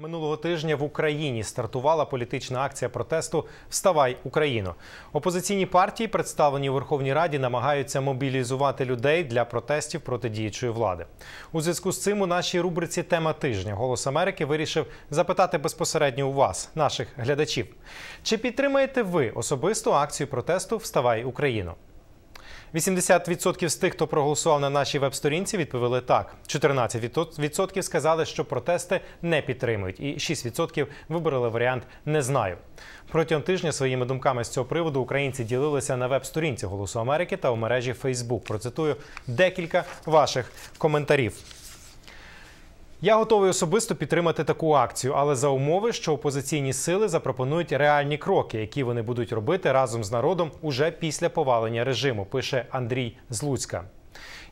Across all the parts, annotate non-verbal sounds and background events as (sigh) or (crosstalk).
Минулого тижня в Україні стартувала політична акція протесту Вставай Україно. Опозиційні партії, представлені у Верховній Раді, намагаються мобілізувати людей для протестів проти діючої влади. У зв'язку з цим у нашій рубриці Тема тижня Голос Америки вирішив запитати безпосередньо у вас, наших глядачів, чи підтримаєте ви особисту акцію протесту Вставай Україно? 80% з тих, хто проголосував на нашій веб-сторінці, відповіли так. 14% сказали, що протести не підтримують, і 6% вибрали варіант не знаю. Протягом тижня своїми думками з цього приводу українці ділилися на веб-сторінці Голосу Америки та у мережі Facebook. Процитую декілька ваших коментарів. Я готовий особисто підтримати таку акцію, але за умови, що опозиційні сили запропонують реальні кроки, які вони будуть робити разом з народом уже після повалення режиму. Пише Андрій Злуцька.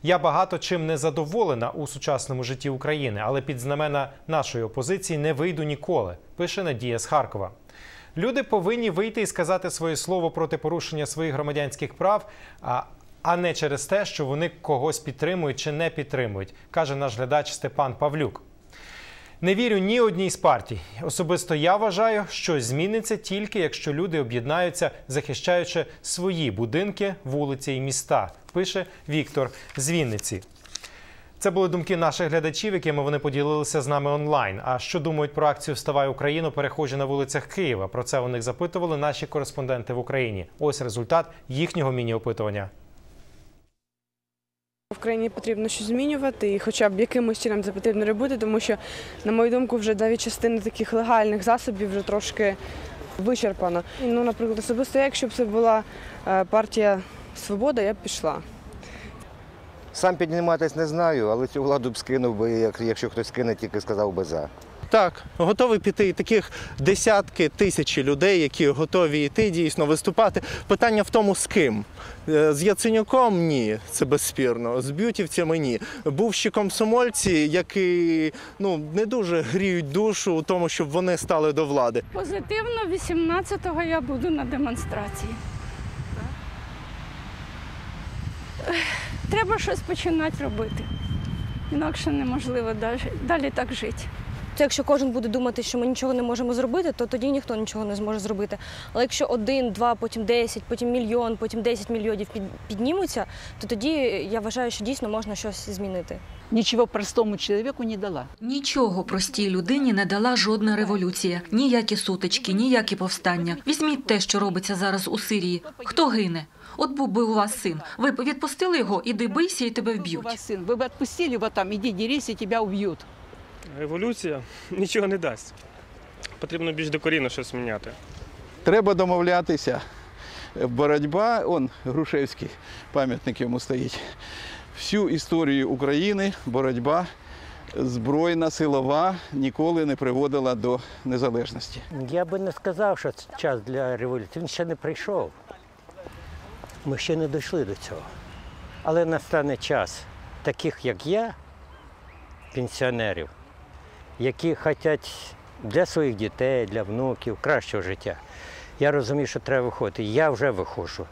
Я багато чим не задоволена у сучасному житті України, але під знамена нашої опозиції не вийду ніколи. Пише Надія з Харкова. Люди повинні вийти і сказати своє слово проти порушення своїх громадянських прав. А не через те, що вони когось підтримують чи не підтримують, каже наш глядач Степан Павлюк. Не вірю ні одній з партій. Особисто я вважаю, що зміниться тільки якщо люди об'єднаються, захищаючи свої будинки, вулиці і міста. Пише Віктор з Вінниці. Це були думки наших глядачів, якими вони поділилися з нами онлайн. А що думають про акцію Вставай Україну, перехожі на вулицях Києва? Про це у них запитували наші кореспонденти в Україні. Ось результат їхнього міні-опитування. В країні потрібно щось змінювати, і хоча б якимось чином це потрібно робити, тому що, на мою думку, вже навіть частина таких легальних засобів вже трошки вичерпана. Ну, наприклад, особисто, якщо б це була е, партія Свобода, я б пішла. Сам підніматись не знаю, але цю владу б скинув би, якщо хтось скине, тільки сказав би за. Так, готовий піти і таких десятки тисячі людей, які готові йти дійсно виступати. Питання в тому, з ким. Е, З Яценюком ні, це безспірно. З б'ютівцями ні. Бувші комсомольці, які ну не дуже гріють душу у тому, щоб вони стали до влади. Позитивно, 18-го я буду на демонстрації. Треба щось починати робити. Інакше неможливо далі, далі так жити. То якщо кожен буде думати, що ми нічого не можемо зробити, то тоді ніхто нічого не зможе зробити. Але якщо один, два, потім десять, потім мільйон, потім десять мільйонів під- піднімуться, то тоді я вважаю, що дійсно можна щось змінити. ничего простому человеку не дала. Нічого простій людині не дала жодна революція, ніякі сутички, ніякі повстання. Візьміть те, що робиться зараз у Сирії. Хто гине? От був би у вас син. Ви б відпустили його, іди бийся, і тебе У вб'ють. вас сын, вы бы отпустили его там, иди дерись, и тебя убьют. Революція (laughs) нічого не дасть. Потрібно більш докорінно щось міняти. Треба домовлятися. Боротьба, он Грушевський, пам'ятник йому стоїть. Всю історію України боротьба збройна, силова ніколи не приводила до незалежності. Я би не сказав, що це час для революції. Він ще не прийшов. Ми ще не дійшли до цього. Але настане час таких, як я, пенсіонерів, які хочуть для своїх дітей, для внуків кращого життя. Я розумію, що треба виходити. Я вже виходжу.